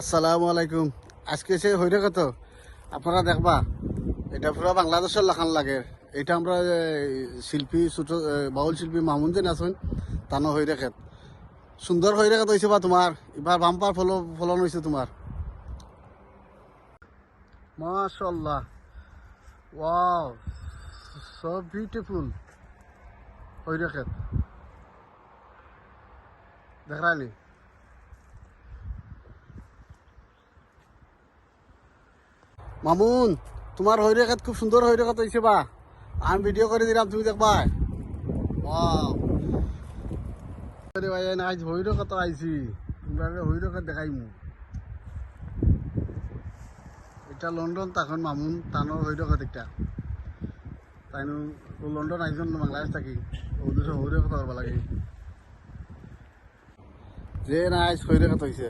আসসালামু আলাইকুম। আজকে সে হইরে কত? আপনারা দেখবা, এটা পুরো বাংলাদেশের লাখান লাগে। এটা আমরা শিল্পী ছোট বাউল শিল্পী মামুন যেন আছেন তানো হইরে খেত। সুন্দর হইরে খেত হয়েছে বা তোমার? এবার বাম্পার ফল, ফলন হয়েছে তোমার। মাশাল্লাহ। Wow, so beautiful. হইরে খেত। দেখালি মামুন, তোমার হইরে খাত খুব সুন্দর হইরে খাত হয়েছে বা। আমি ভিডিও করে দিলাম, তুমি দেখবা। ভাই আজ হইরে কত আইছি। তোমরা হইরে কত দেখাইমু এটা লন্ডন তখন মামুন তানোর হইরে কত একটা তাই লন্ডন আইজন বাংলাদেশ থাকি। ওদের কথা পারবা লাগে। যে না আজ হইরে কত হয়েছে